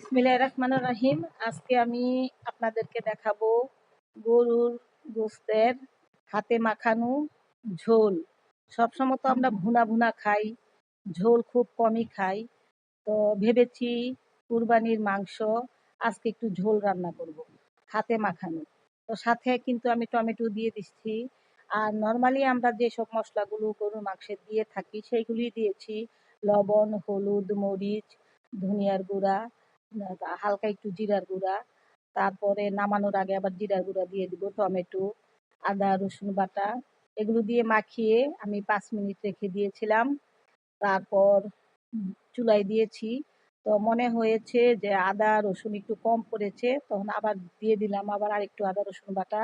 বিসমিল্লাহ রহমান রাহিম। আজকে আমি আপনাদেরকে দেখাবো গরুর গোস্তের হাতে মাখানো ঝোল। সবসময় তো আমরা ভুনা ভুনা খাই, ঝোল খুব কমই খাই। তো ভেবেছি কুরবানির মাংস, আজকে একটু ঝোল রান্না করব, হাতে মাখানো। তো সাথে কিন্তু আমি টমেটো দিয়ে দিচ্ছি। আর নর্মালি আমরা যেসব মশলাগুলো গরুর মাংসে দিয়ে থাকি, সেইগুলি দিয়েছি। লবণ, হলুদ, মরিচ, ধনিয়ার গুঁড়া হালকা একটু জিরার গুঁড়া, তারপরে নামানোর আগে আবার জিরার গুঁড়া দিয়ে দিব, টমেটো, আদা, রসুন বাটা, এগুলো দিয়ে মাখিয়ে আমি পাঁচ মিনিট রেখে দিয়েছিলাম। তারপর চুলায় দিয়েছি। তো মনে হয়েছে যে আদা, রসুন একটু কম পড়েছে, তখন আবার দিয়ে দিলাম, আবার আরেকটু আদা, রসুন বাটা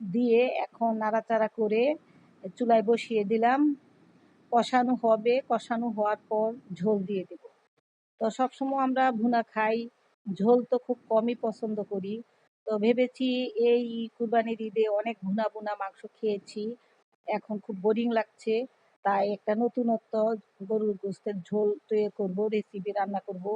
দিয়ে এখন নাড়াচাড়া করে চুলায় বসিয়ে দিলাম। কষানো হবে, কষানো হওয়ার পর ঝোল দিয়ে দেব। তো সবসময় আমরা ভুনা খাই। ঝোল তো খুব কমই পছন্দ করি। তো ভেবেছি এই কুরবানির ঈদে অনেক ভুনা ভুনা মাংস খেয়েছি। এখন খুব বোরিং লাগছে। তাই একটা নতুনত্ব গরুর গোস্তের ঝোল তৈরি করব রেসিপি রান্না করব।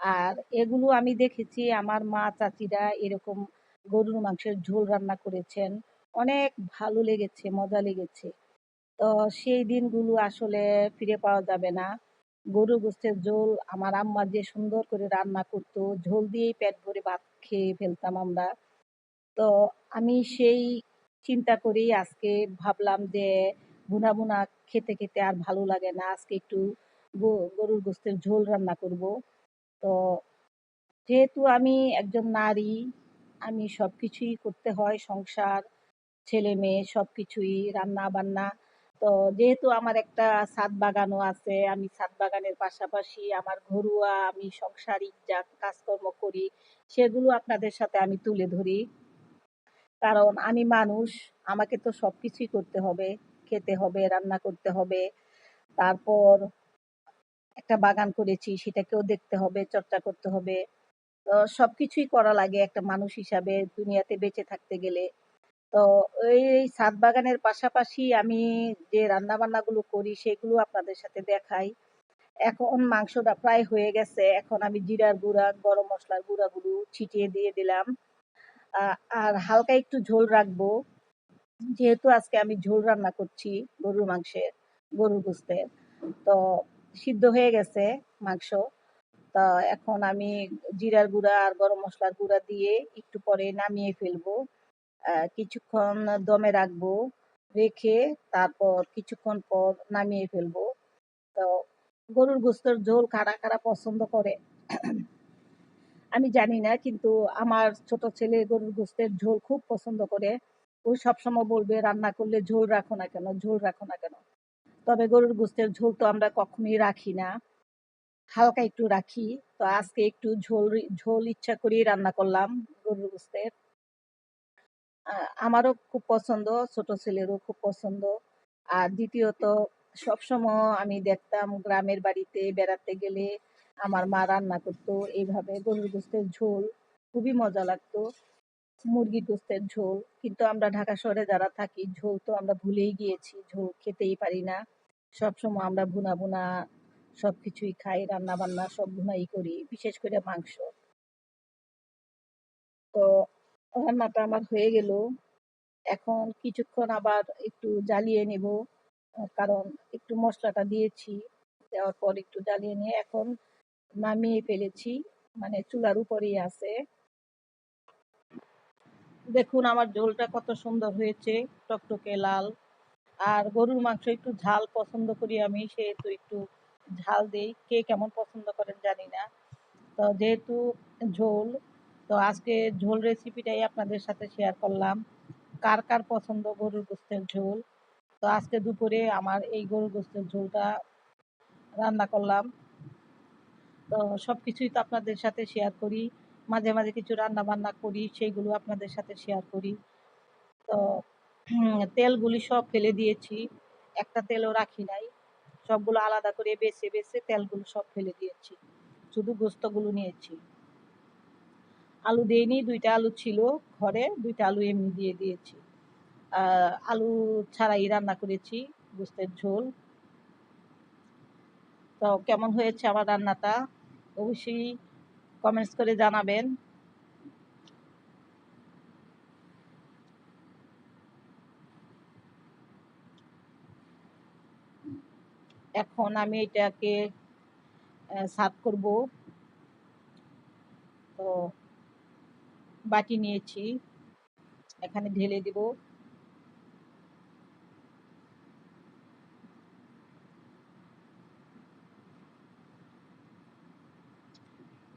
আর এগুলো আমি দেখেছি, আমার মা চাচিরা এরকম গরুর মাংসের ঝোল রান্না করেছেন। অনেক ভালো লেগেছে, মজা লেগেছে। তো সেই দিনগুলো আসলে ফিরে পাওয়া যাবে না। গরু গোস্তের ঝোল, আমার আম্মা যে সুন্দর করে রান্না করতো, ঝোল দিয়েই পেট ভরে ভাত খেয়ে ফেলতাম আমরা। তো আমি সেই চিন্তা করেই আজকে ভাবলাম যে বুনা বুনা খেতে খেতে আর ভালো লাগে না, আজকে একটু গরুর গোস্তের ঝোল রান্না করব। তো যেহেতু আমি একজন নারী, আমি সব কিছুই করতে হয়, সংসার, ছেলে মেয়ে সব কিছুই রান্না বান্না তো যেহেতু আমার একটা ছাদ বাগানও আছে, আমি ছাদ বাগানের পাশাপাশি আমার ঘরোয়া আমি সংসারিক যা কাজকর্ম করি, সেগুলো আপনাদের সাথে আমি তুলে ধরি। কারণ আমি মানুষ, আমাকে তো সব কিছুই করতে হবে, খেতে হবে, রান্না করতে হবে, তারপর একটা বাগান করেছি, সেটাকেও দেখতে হবে, চর্চা করতে হবে। তো সব কিছুই করা লাগে একটা মানুষ হিসাবে দুনিয়াতে বেঁচে থাকতে গেলে। তো এই ছাদ বাগানের পাশাপাশি আমি যে রান্না বান্নাগুলো করি সেগুলো আপনাদের সাথে দেখাই। এখন মাংসটা প্রায় হয়ে গেছে। এখন আমি জিরার গুঁড়া, গরম মশলার গুঁড়াগুলো ছিটিয়ে দিয়ে দিলাম। আর হালকা একটু ঝোল রাখব। যেহেতু আজকে আমি ঝোল রান্না করছি গরুর মাংসের, গরুর গোস্তের। তো সিদ্ধ হয়ে গেছে মাংস। তা এখন আমি জিরার গুঁড়া আর গরম মশলার গুঁড়া দিয়ে একটু পরে নামিয়ে ফেলব। কিছুক্ষণ দমে রাখব, রেখে তারপর কিছুক্ষণ পর নামিয়ে ফেলব। তো গরুর গোস্তর ঝোল কারা কারা পছন্দ করে? আমি জানি না, কিন্তু আমার ছোট ছেলে গরুর গোস্তের ঝোল খুব পছন্দ করে। ওই সবসময় বলবে, রান্না করলে ঝোল রাখো না কেন, ঝোল রাখো না কেন। তবে গরুর গোস্তের ঝোল তো আমরা কখনোই রাখি না। হালকা একটু রাখি। তো আজকে একটু ঝোল ঝোল ইচ্ছা করেই রান্না করলাম গরুর গোস্তের। আমারও খুব পছন্দ, ছোট ছেলেরও খুব পছন্দ। আর দ্বিতীয়ত, সবসময় আমি দেখতাম গ্রামের বাড়িতে বেড়াতে গেলে আমার মা রান্না করতো, এইভাবে গরুর গোস্তের ঝোল, খুবই মজা লাগতো। মুরগির গোস্তের ঝোল, কিন্তু আমরা ঢাকা শহরে যারা থাকি, ঝোল তো আমরা ভুলেই গিয়েছি, ঝোল খেতেই পারি না। সবসময় আমরা ভুনা ভুনা সব কিছুই খাই রান্না বান্না সব ভুনাই করি, বিশেষ করে মাংস। তো রান্নাটা আমার হয়ে গেল। এখন কিছুক্ষণ আবার একটু জ্বালিয়ে নেব কারণ একটু মশলাটা দিয়েছি, দেওয়ার পর একটু জ্বালিয়ে নিয়ে এখন নামিয়ে ফেলেছি মানে চুলার উপরেই আছে। দেখুন আমার ঝোলটা কত সুন্দর হয়েছে, টকটকে লাল। আর গরুর মাংস একটু ঝাল পছন্দ করি আমি, সেহেতু একটু ঝাল দেই। কে কেমন পছন্দ করেন জানি না। তো যেহেতু ঝোল তো আজকে ঝোল রেসিপিটাই আপনাদের সাথে শেয়ার করলাম। কার কার পছন্দ গরুর গোস্তের ঝোল? তো আজকে দুপুরে আমার এই গরুর গোস্তের ঝোলটা রান্না করলাম। তো সব কিছুই তো আপনাদের সাথে শেয়ার করি। মাঝে মাঝে কিছু রান্না বান্না করি, সেইগুলো আপনাদের সাথে শেয়ার করি। তো তেলগুলি সব ফেলে দিয়েছি। একটা তেলও রাখি নাই। সবগুলো আলাদা করে বেছে বেছে তেলগুলো সব ফেলে দিয়েছি। শুধু গোস্তগুলো নিয়েছি। আলু দিইনি, দুইটা আলু ছিল ঘরে, দুইটা আলু এমনি দিয়ে দিয়েছি। আলু ছাড়াই রান্না করেছি, গোস্তের ঝোল। তো কেমন হয়েছে আমার রান্নাটা? অবশ্যই কমেন্টস করে জানাবেন। এখন আমি এটাকে সার্ভ করব। তো বাটি নিয়েছি। এখানে ঢেলে দিব।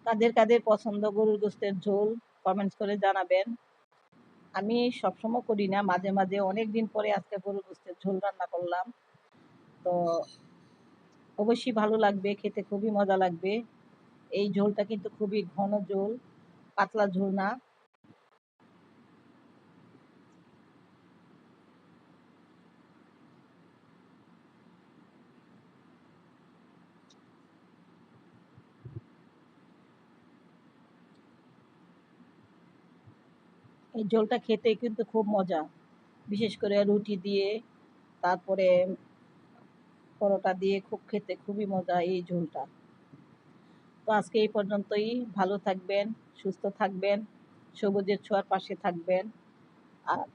কাদের কাদের পছন্দ গরুর গোস্তের ঝোল কমেন্টস করে জানাবেন। আমি সবসময় করি না, মাঝে মাঝে অনেক দিন পরে আজকে গরুর গোস্তের ঝোল রান্না করলাম। তো অবশ্যই ভালো লাগবে, খেতে খুবই মজা লাগবে। এই ঝোলটা কিন্তু খুবই ঘন ঝোল, পাতলা ঝোল না। এই ঝোলটা খেতে কিন্তু খুব মজা। বিশেষ করে রুটি দিয়ে, তারপরে পরোটা দিয়ে খুব খেতে খুবই মজা এই ঝোলটা। তো আজকে এই পর্যন্তই। ভালো থাকবেন, সুস্থ থাকবেন, সবুজের ছোঁয়ার পাশে থাকবেন। আর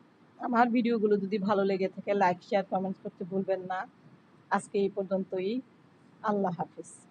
আমার ভিডিওগুলো যদি ভালো লেগে থাকে লাইক শেয়ার কমেন্টস করতে ভুলবেন না। আজকে এই পর্যন্তই। আল্লাহ হাফিজ।